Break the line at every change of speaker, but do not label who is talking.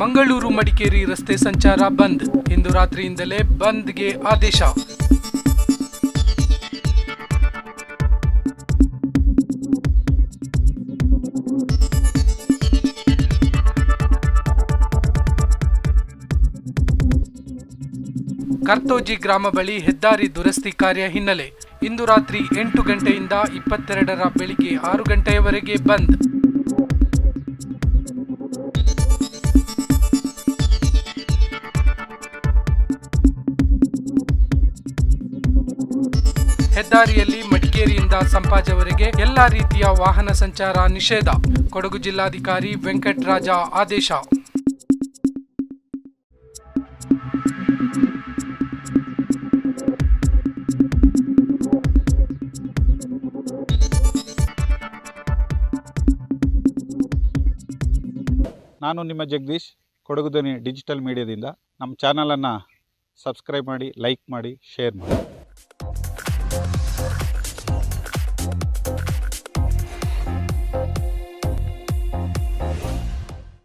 ಮಂಗಳೂರು ಮಡಿಕೇರಿ ರಸ್ತೆ ಸಂಚಾರ ಬಂದ್. ಇಂದು ರಾತ್ರಿಯಿಂದಲೇ ಬಂದ್ಗೆ ಆದೇಶ. ಕರ್ತೋಜಿ ಗ್ರಾಮ ಬಳಿ ಹೆದ್ದಾರಿ ದುರಸ್ತಿ ಕಾರ್ಯ ಹಿನ್ನೆಲೆ. ಇಂದು ರಾತ್ರಿ ಎಂಟು ಗಂಟೆಯಿಂದ ಇಪ್ಪತ್ತೆರಡರ ಬೆಳಿಗ್ಗೆ ಆರು ಗಂಟೆಯವರೆಗೆ ಬಂದ್. ಹೆದ್ದಾರಿಯಲ್ಲಿ ಮಡಿಕೇರಿಯಿಂದ ಸಂಪಾಜವರೆಗೆ ಎಲ್ಲಾ ರೀತಿಯ ವಾಹನ ಸಂಚಾರ ನಿಷೇಧ. ಕೊಡಗು ಜಿಲ್ಲಾಧಿಕಾರಿ ವೆಂಕಟರಾಜ ಆದೇಶ.
ನಾನು ನಿಮ್ಮ ಜಗದೀಶ್, ಕೊಡಗು ಧ್ವನಿ ಡಿಜಿಟಲ್ ಮೀಡಿಯಾದಿಂದ. ನಮ್ಮ ಚಾನಲನ್ನು ಸಬ್ಸ್ಕ್ರೈಬ್ ಮಾಡಿ, ಲೈಕ್ ಮಾಡಿ, ಶೇರ್ ಮಾಡಿ.